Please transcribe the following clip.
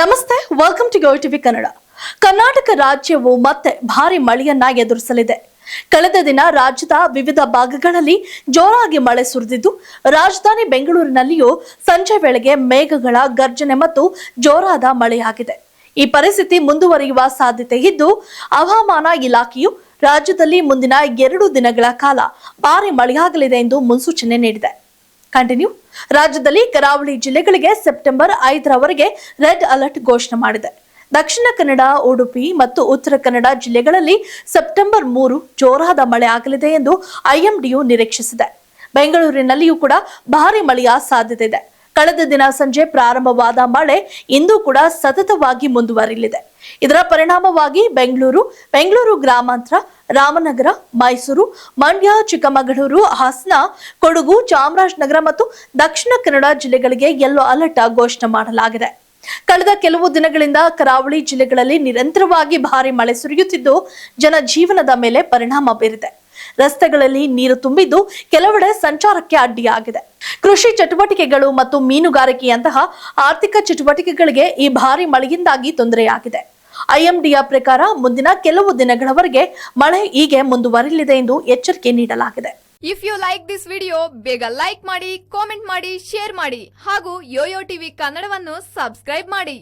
ನಮಸ್ತೆ welcome to TV Kannada Karnataka ರಾಜ್ಯವು ಮತ್ತೆ ಭಾರಿ ಮಳೆಯನ್ನ ಎದುರಿಸಲಿದೆ. ಕಳೆದ ದಿನ ರಾಜ್ಯದ ವಿವಿಧ ಭಾಗಗಳಲ್ಲಿ ಜೋರಾಗಿ ಮಳೆ ಸುರಿದಿದ್ದು, ರಾಜಧಾನಿ ಬೆಂಗಳೂರಿನಲ್ಲಿಯೂ ಸಂಜೆ ವೇಳೆಗೆ ಮೇಘಗಳ ಗರ್ಜನೆ ಮತ್ತು ಜೋರಾದ ಮಳೆಯಾಗಿದೆ. ಈ ಪರಿಸ್ಥಿತಿ ಮುಂದುವರಿಯುವ ಸಾಧ್ಯತೆ ಇದ್ದು, ಹವಾಮಾನ ಇಲಾಖೆಯು ರಾಜ್ಯದಲ್ಲಿ ಮುಂದಿನ ಎರಡು ದಿನಗಳ ಕಾಲ ಭಾರಿ ಮಳೆಯಾಗಲಿದೆ ಎಂದು ಮುನ್ಸೂಚನೆ ನೀಡಿದೆ. ಕಂಟಿನ್ಯೂ ರಾಜ್ಯದಲ್ಲಿ ಕರಾವಳಿ ಜಿಲ್ಲೆಗಳಿಗೆ ಸೆಪ್ಟೆಂಬರ್ ಐದರವರೆಗೆ ರೆಡ್ ಅಲರ್ಟ್ ಘೋಷಣೆ ಮಾಡಿದೆ. ದಕ್ಷಿಣ ಕನ್ನಡ, ಉಡುಪಿ ಮತ್ತು ಉತ್ತರ ಕನ್ನಡ ಜಿಲ್ಲೆಗಳಲ್ಲಿ ಸೆಪ್ಟೆಂಬರ್ ಮೂರು ಜೋರಾದ ಮಳೆ ಆಗಲಿದೆ ಎಂದು ಐಎಂಡಿಯು ನಿರೀಕ್ಷಿಸಿದೆ. ಬೆಂಗಳೂರಿನಲ್ಲಿಯೂ ಕೂಡ ಭಾರಿ ಮಳೆಯ ಸಾಧ್ಯತೆ ಇದೆ. ಕಳೆದ ದಿನ ಸಂಜೆ ಪ್ರಾರಂಭವಾದ ಮಳೆ ಇಂದು ಕೂಡ ಸತತವಾಗಿ ಮುಂದುವರಿಯಲಿದೆ ಇದರ ಪರಿಣಾಮವಾಗಿ ಬೆಂಗಳೂರು ಬೆಂಗಳೂರು ಗ್ರಾಮಾಂತರ, ರಾಮನಗರ, ಮೈಸೂರು, ಮಂಡ್ಯ, ಚಿಕ್ಕಮಗಳೂರು, ಹಾಸನ, ಕೊಡಗು, ಚಾಮರಾಜನಗರ ಮತ್ತು ದಕ್ಷಿಣ ಕನ್ನಡ ಜಿಲ್ಲೆಗಳಿಗೆ ಯೆಲ್ಲೋ ಅಲರ್ಟ್ ಘೋಷಣೆ ಮಾಡಲಾಗಿದೆ. ಕಳೆದ ಕೆಲವು ದಿನಗಳಿಂದ ಕರಾವಳಿ ಜಿಲ್ಲೆಗಳಲ್ಲಿ ನಿರಂತರವಾಗಿ ಭಾರಿ ಮಳೆ ಸುರಿಯುತ್ತಿದ್ದು, ಜನಜೀವನದ ಮೇಲೆ ಪರಿಣಾಮ ಬೀರಿದೆ. ರಸ್ತೆಗಳಲ್ಲಿ ನೀರು ತುಂಬಿದ್ದು ಕೆಲವೆಡೆ ಸಂಚಾರಕ್ಕೆ ಅಡ್ಡಿಯಾಗಿದೆ. ಕೃಷಿ ಚಟುವಟಿಕೆಗಳು ಮತ್ತು ಮೀನುಗಾರಿಕೆಯಂತಹ ಆರ್ಥಿಕ ಚಟುವಟಿಕೆಗಳಿಗೆ ಈ ಭಾರಿ ಮಳೆಯಿಂದಾಗಿ ತೊಂದರೆಯಾಗಿದೆ. ಐಎಂಡಿಯ ಪ್ರಕಾರ ಮುಂದಿನ ಕೆಲವು ದಿನಗಳವರೆಗೆ ಮಳೆ ಹೀಗೆ ಮುಂದುವರಿಯಲಿದೆ ಎಂದು ಎಚ್ಚರಿಕೆ ನೀಡಲಾಗಿದೆ. If you like this video ಬೇಗ ಲೈಕ್ ಮಾಡಿ ಕಾಮೆಂಟ್ ಮಾಡಿ ಶೇರ್ ಮಾಡಿ ಹಾಗೂ ಯೋಯೋ ಟಿವಿ ಕನ್ನಡವನ್ನು ಸಬ್ಸ್ಕ್ರೈಬ್ ಮಾಡಿ.